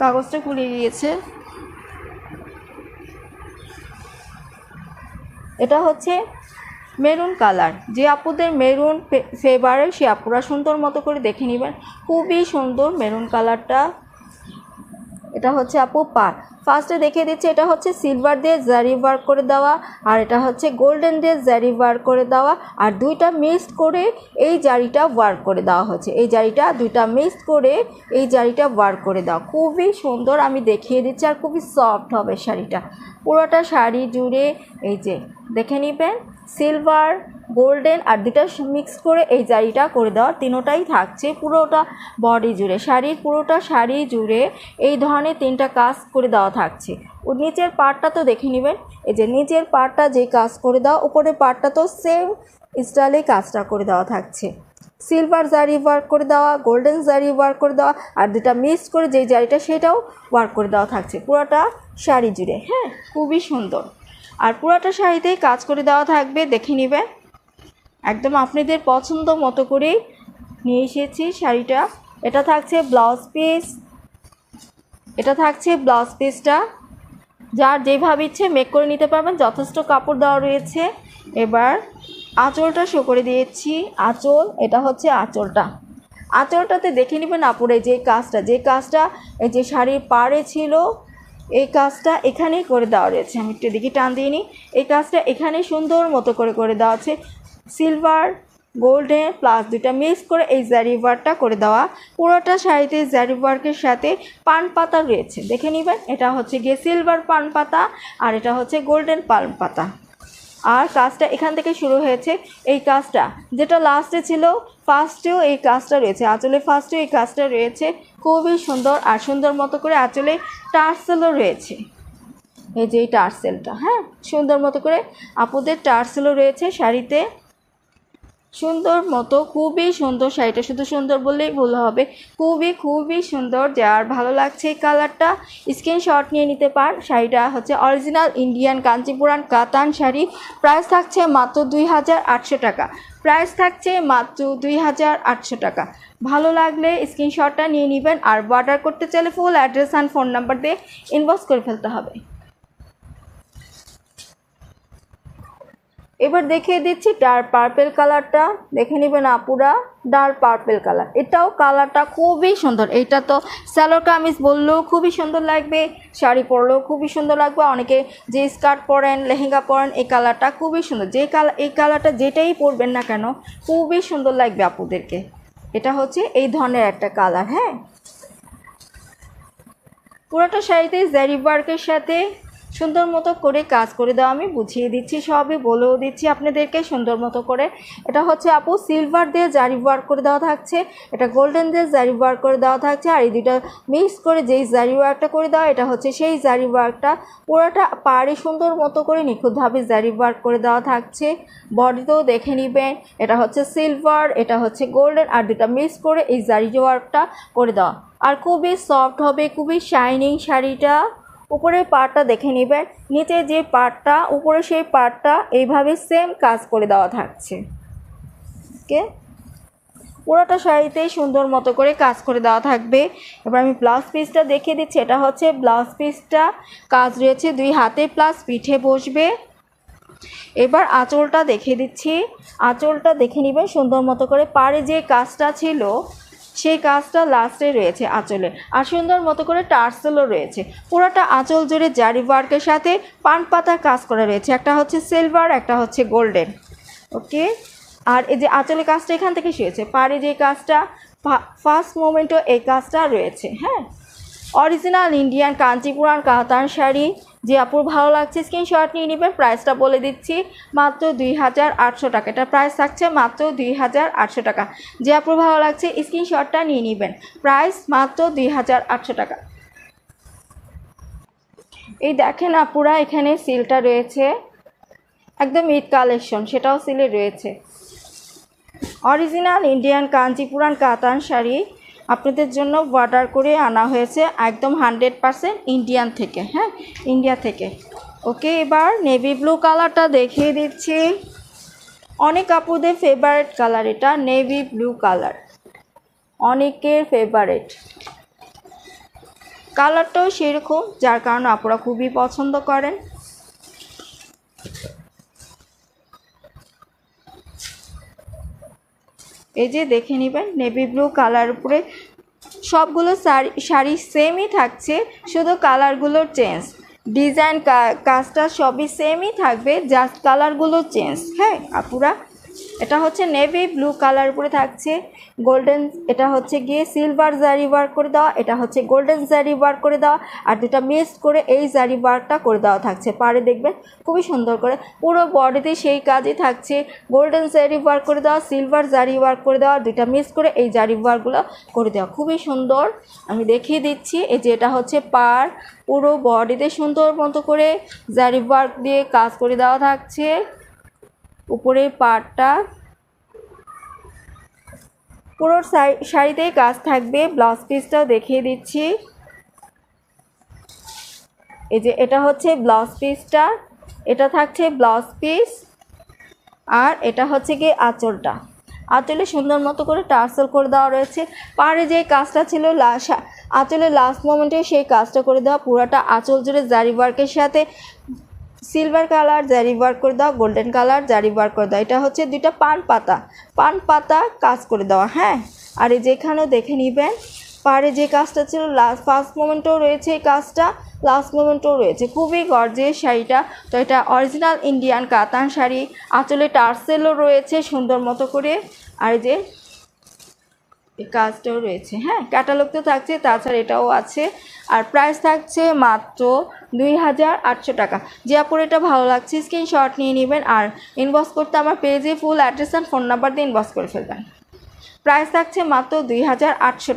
কাগজটা খুলে গিয়েছে। এটা হচ্ছে মেরুন কালার। যে আপুদের মেরুন ফেভারে সে আপুরা সুন্দর মতো করে দেখে নেবেন। খুবই সুন্দর মেরুন কালারটা। এটা হচ্ছে আপু পার। ফার্স্টে দেখিয়ে দিচ্ছে, এটা হচ্ছে সিলভার দিয়ে জারি ওয়ার্ক করে দেওয়া, আর এটা হচ্ছে গোল্ডেন দিয়ে জারি ওয়ার্ক করে দেওয়া, আর দুইটা মিক্সড করে এই জারিটা ওয়ার্ক করে দেওয়া হচ্ছে এই জারিটা, দুইটা মিক্সড করে এই জারিটা ওয়ার্ক করে দেওয়া। খুবই সুন্দর, আমি দেখিয়ে দিচ্ছি, আর খুবই সফট হবে শাড়িটা। পুরোটা শাড়ি জুড়ে, এই যে, দেখে নেবেন সিলভার গোল্ডেন আর দুটা মিক্স করে এই জারিটা করে দেওয়া তিনোটাই থাকছে পুরোটা বডি জুড়ে। শাড়ির পুরোটা শাড়ি জুড়ে এই ধরনের তিনটা কাজ করে দেওয়া থাকছে। ও নিচের পার্টটা তো দেখে নেবেন। এই যে নিচের পার্টটা যে কাজ করে দেওয়া, উপরের পার্টটা তো সেম স্টাইলে কাজটা করে দেওয়া থাকছে। সিলভার জারি ওয়ার্ক করে দেওয়া, গোল্ডেন জারি ওয়ার্ক করে দেওয়া আর দুটা মিক্স করে যেই জারিটা সেটাও ওয়ার্ক করে দেওয়া থাকছে পুরোটা শাড়ি জুড়ে। হ্যাঁ খুবই সুন্দর। আর পুরোটা শাড়িতেই কাজ করে দেওয়া থাকবে, দেখে নেবেন। একদম আপনাদের পছন্দ মতো করেই নিয়ে এসেছি শাড়িটা। এটা থাকছে ব্লাউজ পিস এটা থাকছে ব্লাউজ পিসটা যার যেভাবে ইচ্ছে মেক করে নিতে পারবেন, যথেষ্ট কাপড় দেওয়া রয়েছে। এবার আঁচলটা শো করে দিয়েছি। আঁচল, এটা হচ্ছে আঁচলটা। আঁচলটাতে দেখে নেবেন আপুরে যে কাজটা যে কাজটা, এই যে শাড়ির পাড়ে ছিল, এই কাজটা এখানেই করে দেওয়া রয়েছে। আমি একটু দেখি টান দিয়ে এই কাজটা এখানে সুন্দর মতো করে করে দেওয়া আছে। সিলভার গোল্ডেন প্লাস দুইটা মিক্স করে এই জারি ওয়ার্কটা করে দেওয়া। পুরোটা শাড়িতে জারি ওয়ার্কের সাথে পান পাতা রয়েছে। দেখে নেবেন, এটা হচ্ছে গিয়ে সিলভার পান পাতা আর এটা হচ্ছে গোল্ডেন পান পাতা। আর কাজটা এখান থেকে শুরু হয়েছে। এই কাজটা যেটা লাস্টে ছিল ফার্স্টেও এই কাজটা রয়েছে। আঁচলে ফার্স্টেও এই কাজটা রয়েছে। খুবই সুন্দর আর সুন্দর মতো করে আঁচলে টার্সেলও রয়েছে। এই যে এই টার্সেলটা হ্যাঁ? সুন্দর মতো করে আপুদের টার্সেলও রয়েছে শাড়িতে। সুন্দর মতো, খুবই সুন্দর শাড়িটা। শুধু সুন্দর বললেই ভুল হবে। খুবই খুবই সুন্দর। যার ভালো লাগছে কালারটা, স্ক্রিনশট নিয়ে নিতে পার। শাড়িটা হচ্ছে অরিজিনাল ইন্ডিয়ান কাঞ্চিপুরান কাতান শাড়ি। প্রাইস থাকছে মাত্র দুই হাজার আটশো টাকা। প্রাইস থাকছে মাত্র দুই হাজার আটশো টাকা। ভালো লাগলে স্ক্রিনশটটা নিয়ে নেবেন। আর অর্ডার করতে চাইলে full address and phone number দিয়ে ইনবক্স করে ফেলতে হবে। এবার দেখিয়ে দিচ্ছি ডার্ক পার্পেল কালারটা দেখে নেবেন আপুরা ডার্ক পার্পেল কালার এটাও কালারটা খুবই সুন্দর। এটা তো স্যালোর কামিজ বললেও খুবই সুন্দর লাগবে, শাড়ি পরলেও খুবই সুন্দর লাগবে। অনেকে যে স্কার্ট পরেন, লেহেঙ্গা পরেন, এই কালারটা খুবই সুন্দর। যে কালার এই কালারটা যেটাই পরবেন না কেন, খুবই সুন্দর লাগবে আপুদেরকে। এটা হচ্ছে এই ধরনের একটা কালার হ্যাঁ? পুরোটা শাড়িতে জারি ওয়ার্কের সাথে সুন্দর মতো করে কাজ করে দেওয়া আমি বুঝিয়ে দিচ্ছি, সবই বলেও দিচ্ছি আপনাদেরকে সুন্দর মতো করে। এটা হচ্ছে আপু সিলভার দিয়ে জারি ওয়ার্ক করে দেওয়া থাকছে, এটা গোল্ডেন দিয়ে জারি ওয়ার্ক করে দেওয়া থাকছে, আর এই দুটো মিক্স করে যেই জারি ওয়ার্কটা করে দেওয়া এটা হচ্ছে সেই জারি ওয়ার্কটা পুরোটা পাড়ে সুন্দর মতো করে নিখুঁতভাবে জারি ওয়ার্ক করে দেওয়া থাকছে, বডিতেও দেখে নেবেন এটা হচ্ছে সিলভার এটা হচ্ছে গোল্ডেন আর দুটা মিক্স করে এই জারি ওয়ার্কটা করে দেওয়া আর খুবই সফট হবে, খুবই শাইনিং শাড়িটা। উপরের পার্টটা দেখে নেবেন। নিচে যে পার্টটা উপরে সেই পার্টটা এইভাবে সেম কাজ করে দেওয়া থাকছে। ওকে পুরোটা শাড়িতেই সুন্দর মতো করে কাজ করে দেওয়া থাকবে। এবার আমি ব্লাউজ পিসটা দেখিয়ে দিচ্ছি। এটা হচ্ছে ব্লাউজ পিসটা কাজ রয়েছে দুই হাতে প্লাস পিঠে বসবে। এবার আঁচলটা দেখে দিচ্ছি। আঁচলটা দেখে নেবেন সুন্দর মতো করে। পাড়ে যে কাজটা ছিল সেই কাজটা লাস্টে রয়েছে আঁচলে। আর সুন্দর মতো করে টার্সেলও রয়েছে। পুরোটা আঁচল জুড়ে জারি ওয়ার্কের সাথে পান পাতার কাজ করা রয়েছে। একটা হচ্ছে সিলভার একটা হচ্ছে গোল্ডেন ওকে আর এই যে আঁচলে কাজটা এখান থেকে শুয়েছে পাড়ে যে কাজটা ফার্স্ট মোমেন্টও এই কাজটা রয়েছে। হ্যাঁ? অরিজিনাল ইন্ডিয়ান কাঞ্চিপুরান কাতান শাড়ি যে আপুর ভালো লাগছে স্ক্রিনশট নিয়ে নেবেন প্রাইসটা বলে দিচ্ছি, মাত্র দুই হাজার আটশো টাকা। এটা প্রাইস থাকছে মাত্র দুই হাজার আটশো টাকা। যে আপুর ভালো লাগছে স্ক্রিনশটটা নিয়ে নেবেন। প্রাইস মাত্র দুই হাজার আটশো টাকা। এই দেখেন আপুরা, এখানে সিলটা রয়েছে। একদম ঈদ কালেকশন সেটাও সিলে রয়েছে। অরিজিনাল ইন্ডিয়ান কাঞ্চিপুরান কাতান শাড়ি আপনাদের জন্য অর্ডার করে আনা হয়েছে একদম হান্ড্রেড পারসেন্ট ইন্ডিয়ান থেকে হ্যাঁ? ইন্ডিয়া থেকে। ওকে এবার নেভি ব্লু কালারটা দেখিয়ে দিচ্ছি। অনেক আপুদের ফেভারেট কালার এটা নেভি ব্লু কালার অনেকের ফেভারেট কালারটাও সেরকম, যার কারণে আপুরা খুবই পছন্দ করেন। এই যে দেখে নেবেন নেভি ব্লু কালার উপরে সবগুলো শাড়ি শাড়ি সেমই থাকছে, শুধু কালারগুলোর চেঞ্জ ডিজাইন কাজটা সবই সেমই থাকবে জাস্ট কালারগুলো চেঞ্জ হ্যাঁ আপুরা? এটা হচ্ছে নেভি ব্লু কালার উপরে থাকছে। গোল্ডেন এটা হচ্ছে গিয়ে সিলভার জারি ওয়ার্ক করে দেওয়া, এটা হচ্ছে গোল্ডেন জারি ওয়ার্ক করে দেওয়া, আর দুটা মিক্স করে এই জারি ওয়ার্কটা করে দেওয়া থাকছে। পারে দেখবেন, খুবই সুন্দর করে পুরো বডিতে সেই কাজই থাকছে। গোল্ডেন জারি ওয়ার্ক করে দেওয়া সিলভার জারি ওয়ার্ক করে দেওয়া দুটা মিক্স করে এই জারি ওয়ার্কগুলো করে দেওয়া। খুবই সুন্দর। আমি দেখিয়ে দিচ্ছি, এই যে এটা হচ্ছে পার পুরো বডিতে সুন্দর মতো করে জারি ওয়ার্ক দিয়ে কাজ করে দেওয়া থাকছে। উপরে পাটটা পুরো শাড়ি- শাড়িতেই কাজ থাকবে। ব্লাউজ পিসটাও দেখিয়ে দিচ্ছি। এই যে এটা হচ্ছে ব্লাউজ পিসটা এটা থাকছে ব্লাউজ পিস আর এটা হচ্ছে গিয়ে আঁচলটা। আঁচলে সুন্দর মতো করে টার্সেল করে দেওয়া রয়েছে। পাড়ে যে কাজটা ছিল আঁচলের লাস্ট মোমেন্টে সেই কাজটা করে দেওয়া পুরোটা আঁচল জুড়ে জারি ওয়ার্কের সাথে সিলভার কালার, জারি ওয়ার্ক করে দাও, গোল্ডেন কালার, জারি ওয়ার্ক করে দাও। এটা হচ্ছে দুইটা পান পাতা। পান পাতা কাজ করে দেওয়া হ্যাঁ? আর এই যেখানেও দেখে নেবেন পাড়ে যে কাজটা ছিল লাস্ট ফার্স্ট মোমেন্টও রয়েছে এই কাজটা লাস্ট মোমেন্টও রয়েছে। খুবই গর্জের শাড়িটা। তো এটা অরিজিনাল ইন্ডিয়ান কাতান শাড়ি। আঁচলে টার্সেলও রয়েছে সুন্দর মতো করে। আর যে কাজটাও রয়েছে হ্যাঁ? ক্যাটালগ তো থাকছে, তাছাড়া এটাও আছে। আর প্রাইস থাকছে মাত্র দুই হাজার আটশো টাকা। যে আপুর এটা ভালো লাগছে। স্ক্রিনশট নিয়ে নেবেন আর ইনবক্স করতে আমার পেজে ফুল অ্যাড্রেস আর ফোন নাম্বার দিয়ে ইনবক্স করে ফেলবেন। প্রাইস থাকছে মাত্র দুই হাজার আটশো